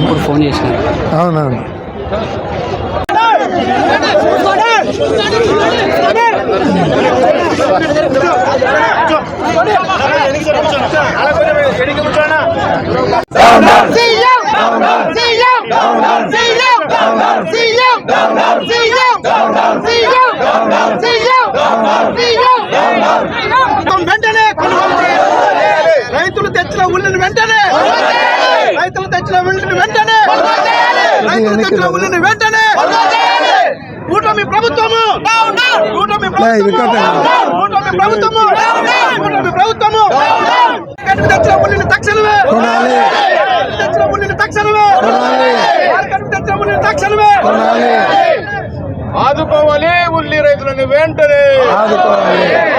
ఇప్పుడు ఫోన్ చేసినారు. అవునవును వెంటనే కొనుగోలు చేయాలి. రైతులు తెచ్చిన ఉల్లిని వెంటనే రైతులు తెచ్చిన ఉల్లిని వెంటనే ఉల్లిని వెంటనే. కూటమి ప్రభుత్వము. కూటమి ప్రభుత్వము. కూటమి ప్రభుత్వము. మార్కెట్కు తెచ్చిన ఉల్లిని తక్షణమే. తెచ్చిన ఉల్లిని తక్షణమే. మార్కెట్కు తెచ్చిన ఉల్లిని తక్షణమే. ఆదుకోవాలి ఉల్లి రైతులను వెంటనే.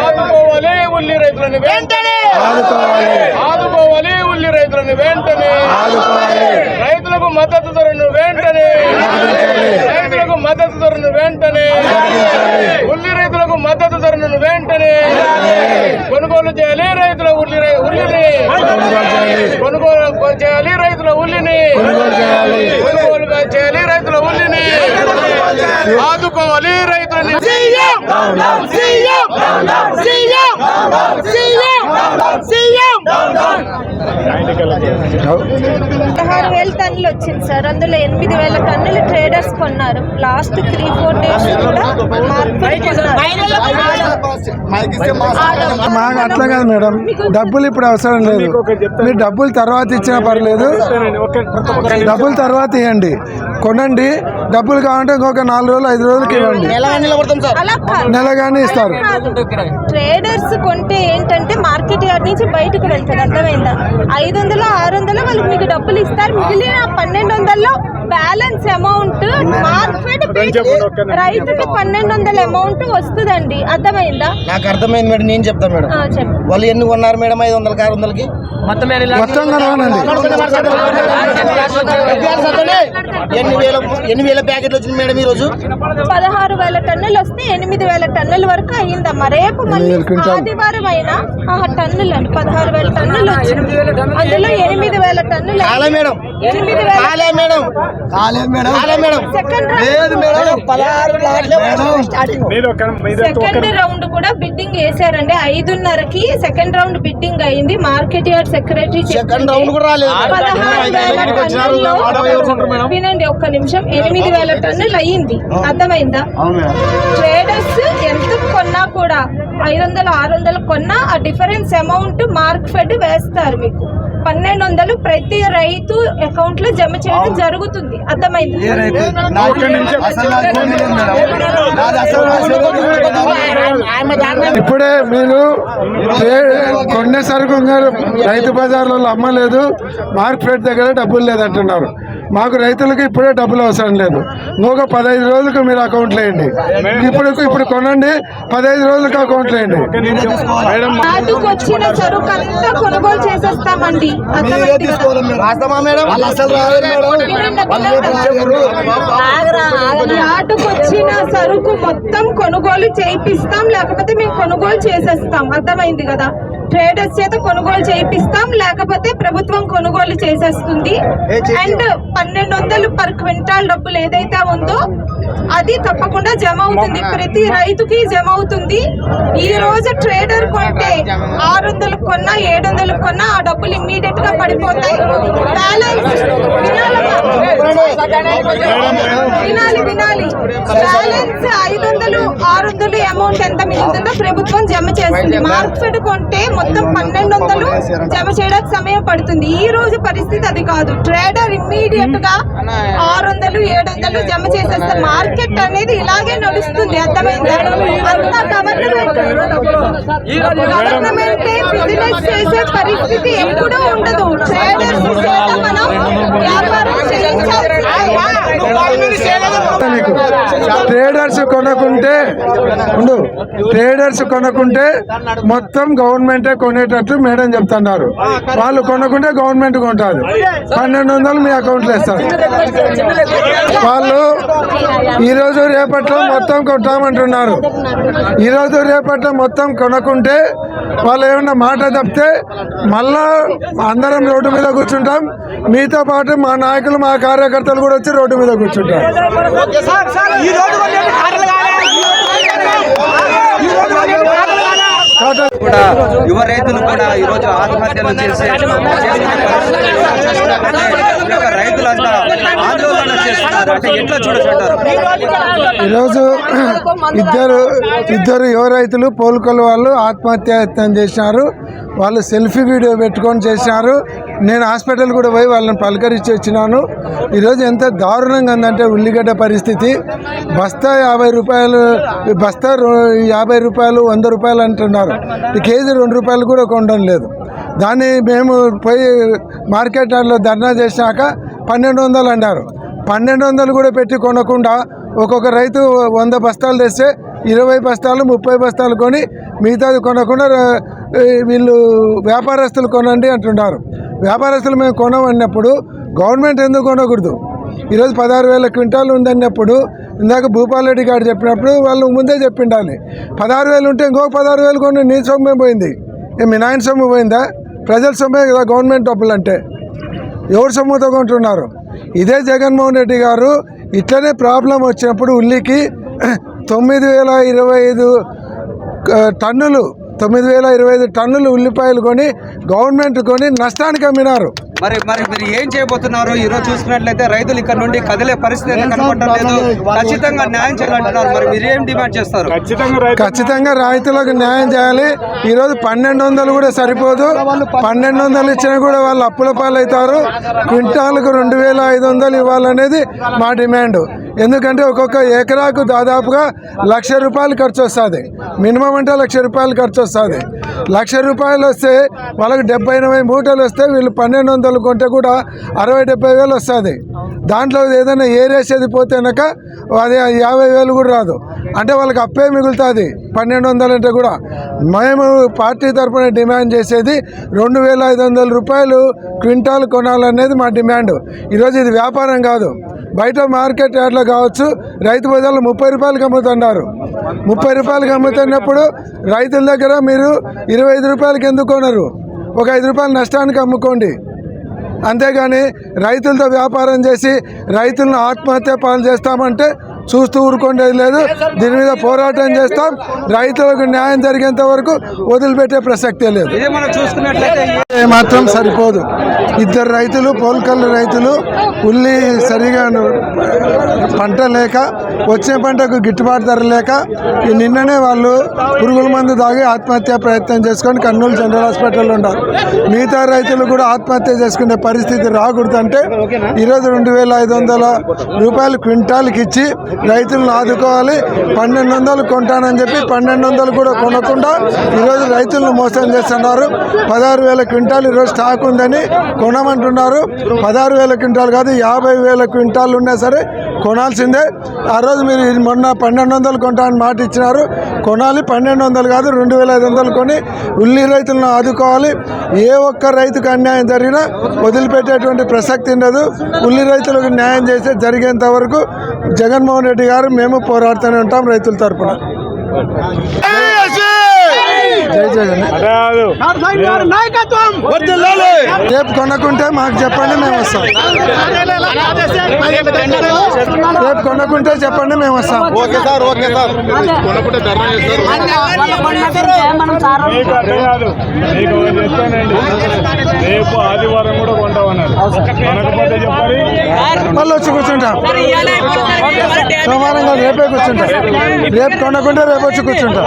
ఆదుకోవాలి. ఉల్లి రైతులను వెంటనే. ఆదుకోవాలి. ఉల్లి రైతులను వెంటనే. రైతులకు మద్దతు ధరను వెంటనే. రైతులకు మద్దతు ధరను వెంటనే. ఉల్లి రైతులకు మద్దతు ధరను వెంటనే. కొనుగోలు చేయాలి రైతుల ఉల్లి ఉల్లిని. కొనుగోలు చేయాలి. రైతుల ఉల్లిని. కొనుగోలు చేయాలి. కొనుగోలు చేయాలి రైతుల ఉల్లిని ఆదుకోవాలి రైతులని. పదహారు వేల టన్నులు వచ్చింది సార్. అందులో ఎనిమిది వేల టన్నులు ట్రేడర్స్ కొన్నారు. లాస్ట్ త్రీ ఫోర్ డేస్ మాకు అట్లా కాదు మేడం. డబ్బులు ఇప్పుడు అవసరం లేదు. మీరు డబ్బులు తర్వాత ఇచ్చినా పర్లేదు. డబ్బులు తర్వాత ఇవ్వండి కొనండి. డబ్బులు కావాలంటే ఇంకొక నాలుగు రోజులు ఐదు రోజులకి ఇవ్వండి. అలా కాదు. నెల కానీ ఇస్తారు. ట్రేడర్స్ కొంటే ఏంటంటే మార్కెట్ యార్డ్ నుంచి బయటకు వెళ్తారు అర్థమైందా? ఐదు ఐదు వందలు ఆరు వందలు వాళ్ళకి మీకు డబ్బులు ఇస్తారు. మిగిలిన పన్నెండు వందల్లో బ్యాలెన్స్ అమౌంట్ మార్కెట్ రైతుకి పన్నెండు వందల అమౌంట్ వస్తుందండి. అర్థమైందా? నాకు అర్థమైంది మేడం నేను చెప్తాను మేడం. వాళ్ళు ఎన్ని కొన్నారు మేడం ఐదు వందలకి ఆరు వందలకి? మొత్తం కలవనండి ఎన్ని వేల ఎన్ని వేల ప్యాకెట్లు వచ్చింది మేడం ఈ రోజు పదహారు వేల టన్నులు వస్తే ఎనిమిది వేల టన్నుల వరకు అయిందమ్మా. రేపు. ఆదివారం అయినా ఆహా, టన్నులు అండి పదహారు వేల టన్నులు వచ్చింది. అందులో ఎనిమిది వేల టన్నులు మేడం. ఎనిమిది వేల మేడం. కాలేదు మేడం. సెకండ్ లేదు మేడం. పదహారు స్టార్టింగ్ సెకండ్ రౌండ్ కూడా బిడ్డింగ్ వేసారండి ఐదున్నరకి సెకండ్ రౌండ్ బిడ్డింగ్ అయింది. Market yard secretary second round కూడా రాలేదు. వినండి ఒక్క నిమిషం. ఎనిమిది వేల టన్నులు అయ్యింది అర్థమైందా? ట్రేడర్స్ ఎంత కొన్నా కూడా ఐదు వందలు ఆరు వందలు కొన్నా ఆ డిఫరెన్స్ అమౌంట్ మార్క్ ఫెడ్ వేస్తారు మీకు. పన్నెండు వందలు ప్రతి రైతు అకౌంట్లో జమ చేయడం జరుగుతుంది. అర్థమైంది ఇప్పుడే మీరు కొన్న సరుకు రైతు బజార్లలో అమ్మలేదు మార్కెట్ దగ్గర డబ్బులు లేదంటున్నారు. మాకు రైతులకు ఇప్పుడే డబ్బులు అవసరం లేదు. ఇంకొక పదహైదు రోజులకు మీరు అకౌంట్ వేయండి ఇప్పుడు ఇప్పుడు కొనండి పదహైదు రోజులకు అకౌంట్ వేయండి నాటుకు వచ్చిన సరుకు అంతా కొనుగోలు చేసేస్తామండి. నాటుకొచ్చిన సరుకు మొత్తం కొనుగోలు చేయిస్తాం లేకపోతే మేము కొనుగోలు చేసేస్తాం. అర్థమైంది కదా? ట్రేడర్స్ చేత కొనుగోలు చేయిస్తాం లేకపోతే ప్రభుత్వం కొనుగోలు చేసేస్తుంది. అండ్ పన్నెండు వందలు పర్ క్వింటాల్ డబ్బులు ఏదైతే ఉందో అది తప్పకుండా జమ అవుతుంది. ప్రతి రైతుకి జమ అవుతుంది. ఈ రోజు? ట్రేడర్ కొంటే ఆరు వందలు కొన్నా ఏడు వందలు కొన్నా ఆ డబ్బులు ఇమ్మీడియట్గా పడిపోతాయి. బ్యాలెన్స్ వినాలి వినాలి. బ్యాలెన్స్ ఐదు వందలు ఆరు వందలు అమౌంట్ ఎంత మిగులుతుందో ప్రభుత్వం జమ చేస్తుంది. మార్కెట్ కొంటే మొత్తం పన్నెండు వందలు జమ చేయడానికి సమయం పడుతుంది. ఈ రోజు పరిస్థితి అది కాదు. ట్రేడర్ ఇమ్మీడియట్గా ఆరు వందలు ఏడు వందలు జమ చేసేస్తారు. మార్కెట్ అనేది ఇలాగే నడుస్తుంది. అర్థమైందా? అంతా గవర్నమెంట్. గవర్నమెంట్ బిజినెస్ చేసే పరిస్థితి ఎప్పుడూ ఉండదు. ట్రేడర్స్ చేత మనం వ్యాపారం చేయించాల్సిందే. మీకు ట్రేడర్స్ కొనకుంటే ఉండు ట్రేడర్స్ కొనకుంటే మొత్తం గవర్నమెంటే కొనేటట్లు మేడం చెప్తున్నారు. వాళ్ళు కొనకుంటే గవర్నమెంట్ కొంటారు. పన్నెండు వందలు మీ అకౌంట్లో ఇస్తారు. వాళ్ళు ఈరోజు రేపట్లో మొత్తం కొంటామంటున్నారు ఈరోజు రేపట్లో మొత్తం కొనకుంటే వాళ్ళు ఏమన్నా మాట తప్పితే మళ్ళా అందరం రోడ్డు మీద కూర్చుంటాం. మీతో పాటు మా నాయకులు మా కార్యకర్తలు కూడా వచ్చి రోడ్డు మీద కూర్చుంటారు. కూడా యువ రైతులు కూడా ఈరోజు ఆత్మహత్యలు చేసే రైతులంతా ఆందోళన చేస్తున్నారు అంటే ఎట్లా చూడొచ్చంటారు ఈరోజు ఇద్దరు ఇద్దరు యువ రైతులు పోల్కొల వాళ్ళు ఆత్మహత్యయత్నం చేసినారు. వాళ్ళు సెల్ఫీ వీడియో పెట్టుకొని చేసినారు. నేను హాస్పిటల్ కూడా పోయి వాళ్ళని పలకరించి వచ్చినాను. ఈరోజు ఎంత దారుణంగా ఉందంటే ఉల్లిగడ్డ పరిస్థితి. బస్తా యాభై రూపాయలు బస్తా రో- యాభై రూపాయలు వంద రూపాయలు అంటున్నారు. ఈ కేజీ రెండు రూపాయలు కూడా కొనడం లేదు. దాన్ని మేము పోయి మార్కెట్ ధర్నా చేసినాక పన్నెండు వందలు అన్నారు. పన్నెండు వందలు కూడా పెట్టి కొనకుండా ఒక్కొక్క రైతు వంద బస్తాలు తెస్తే ఇరవై బస్తాలు ముప్పై బస్తాలు కొని మిగతాది కొనకుండా వీళ్ళు వ్యాపారస్తులు కొనండి అంటున్నారు. వ్యాపారస్తులు మేము కొనమన్నప్పుడు గవర్నమెంట్ ఎందుకు కొనకూడదు? ఈరోజు పదహారు వేల క్వింటాలు ఉందన్నప్పుడు ఇందాక భూపాలరెడ్డి గారు చెప్పినప్పుడు వాళ్ళు ముందే చెప్పిండాలి. పదహారు వేలు ఉంటే ఇంకొక పదహారు వేలు కొని నీ సొమ్మే పోయింది. ఏ మీ నాయన సొమ్ము పోయిందా? ప్రజల సొమ్మే కదా గవర్నమెంట్ డబ్బులు అంటే ఎవరు సొమ్ముతో కొంటున్నారు ఇదే జగన్మోహన్ రెడ్డి గారు. ఇట్లనే ప్రాబ్లం వచ్చినప్పుడు ఉల్లికి తొమ్మిది వేల ఇరవై ఐదు టన్నులు తొమ్మిది వేల ఇరవై ఐదు టన్నులు ఉల్లిపాయలు కొని గవర్నమెంట్ కొని నష్టానికి అమ్మినారు. మరి మరి మీరు ఏం చేయబోతున్నారు? ఈ రోజు చూసుకున్నట్లయితే రైతులు ఇక్కడ నుండి కదిలే పరిస్థితి అయితే కనపడటం లేదు. ఖచ్చితంగా న్యాయం చేయాలంటున్నారు. మరి మీరు ఏం డిమాండ్ చేస్తారు? ఖచ్చితంగా రైతులకు న్యాయం చేయాలి. ఈరోజు పన్నెండు వందలు కూడా సరిపోదు. పన్నెండు వందలు ఇచ్చినా కూడా వాళ్ళు అప్పుల పాలవుతారు. క్వింటాలకు రెండు వేల ఐదు వందలు ఇవ్వాలనేది మా డిమాండ్. ఎందుకంటే ఒక్కొక్క ఎకరాకు దాదాపుగా లక్ష రూపాయలు ఖర్చు వస్తుంది మినిమం అంటే లక్ష రూపాయలు ఖర్చు వస్తుంది లక్ష రూపాయలు వస్తే వాళ్ళకి డెబ్బై ఎనభై మూటలు వస్తే వీళ్ళు పన్నెండు వందలు కొంటే కూడా అరవై డెబ్బై వేలు వస్తుంది. దాంట్లో ఏదైనా ఏరేసేది పోతే కనుక అది యాభై వేలు కూడా రాదు. అంటే వాళ్ళకి అప్పే మిగులుతుంది. పన్నెండు వందలు అంటే కూడా మేము పార్టీ తరఫున డిమాండ్ చేసేది రెండు వేల ఐదు వందల రూపాయలు క్వింటాల్ కొనాలనేది మా డిమాండ్. ఈరోజు ఇది వ్యాపారం కాదు. బయట మార్కెట్ యార్డ్లో కావచ్చు రైతు బజార్లో ముప్పై రూపాయలకి అమ్ముతున్నారు ముప్పై రూపాయలకి అమ్ముతున్నప్పుడు రైతుల దగ్గర మీరు ఇరవై ఐదు రూపాయలకి ఎందుకు కొనరు? ఒక ఐదు రూపాయలు నష్టానికి అమ్ముకోండి. అంతేగాని రైతులతో వ్యాపారం చేసి రైతులను ఆత్మహత్య పాలు చేస్తామంటే చూస్తూ ఊరుకోండేది లేదు. దీని మీద పోరాటం చేస్తాం. రైతులకు న్యాయం జరిగేంత వరకు వదిలిపెట్టే ప్రసక్తే లేదు. మాత్రం సరిపోదు. ఇద్దరు రైతులు పోల్కల్లు రైతులు ఉల్లి సరిగా పంట లేక వచ్చే పంటకు గిట్టుబాటు ధర లేక ఈ నిన్ననే వాళ్ళు పురుగుల మందు తాగి ఆత్మహత్య ప్రయత్నం చేసుకొని కర్నూలు జనరల్ హాస్పిటల్లో ఉన్నారు. మిగతా రైతులు కూడా ఆత్మహత్య చేసుకునే పరిస్థితి రాకూడదు అంటే ఈరోజు రెండు వేల ఐదు వందల రూపాయలు క్వింటాల్కి ఇచ్చి రైతులను ఆదుకోవాలి. పన్నెండు వందలు కొంటానని చెప్పి పన్నెండు వందలు కూడా కొనకుండా ఈరోజు రైతులను మోసం చేస్తున్నారు. పదహారు వేల క్వింటాలు ఈరోజు స్టాక్ ఉందని కొనమంటున్నారు. పదహారు వేల క్వింటాల్ కాదు యాభై వేల క్వింటాలు ఉన్నా సరే కొనాల్సిందే. ఆ రోజు మీరు మొన్న పన్నెండు వందలు కొంటామని మాట ఇచ్చినారు. కొనాలి పన్నెండు వందలు కాదు రెండు వేల ఐదు వందలు కొని ఉల్లి రైతులను ఆదుకోవాలి. ఏ ఒక్క రైతుకు అన్యాయం జరిగినా వదిలిపెట్టేటువంటి ప్రసక్తి ఉండదు. ఉల్లి రైతులకు న్యాయం చేసే జరిగేంత వరకు జగన్మోహన్ రెడ్డి గారు మేము పోరాడుతూనే ఉంటాం రైతుల తరపున. జై జగన్ రేపు కొనకుంటే మాకు చెప్పండి మేము వస్తాం. రేపు కొనకుంటే చెప్పండి మేము వస్తాం. కాదు. మీకు ఒకటి చెప్తానండి. రేపు ఆదివారం కూడా కొంటామన్నారు. కొనకపోతే చెప్పాలి. మళ్ళీ వచ్చి కూర్చుంటాం. సోమవారం కాదు రేపే కూర్చుంటాం. రేపు కొనకుంటే రేపు వచ్చి కూర్చుంటాం.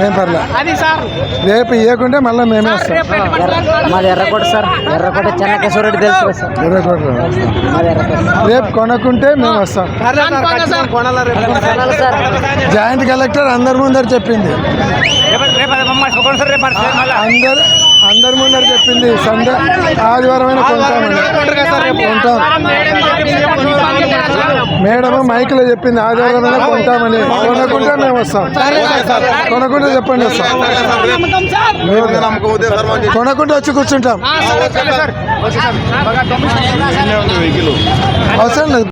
ఏం పర్లే అది సార్ రేపు ఇవ్వకుంటే మళ్ళీ మేమే వస్తాం మాది ఎర్రకోట సార్ ఎర్రకోట చెన్నకేశ్వర రెడ్డి తెలుసు సార్ ఎర్రకోట రేపు కొనుక్కుంటే మేము వస్తాం జాయింట్ కలెక్టర్ అందరి ముందర చెప్పింది అందరు అందరి ముందర చెప్పింది సండే ఆదివారం అయినా కొంటామని. కొంటాం. మేడం మైక్లో చెప్పింది ఆదివారం అయినా కొంటామని. కొనుక్కుంటే మేము వస్తాం. కొనుక్కుంటే చెప్పండి వస్తాం. కొనుక్కుంటే వచ్చి కూర్చుంటాం. అవసరం లేదు.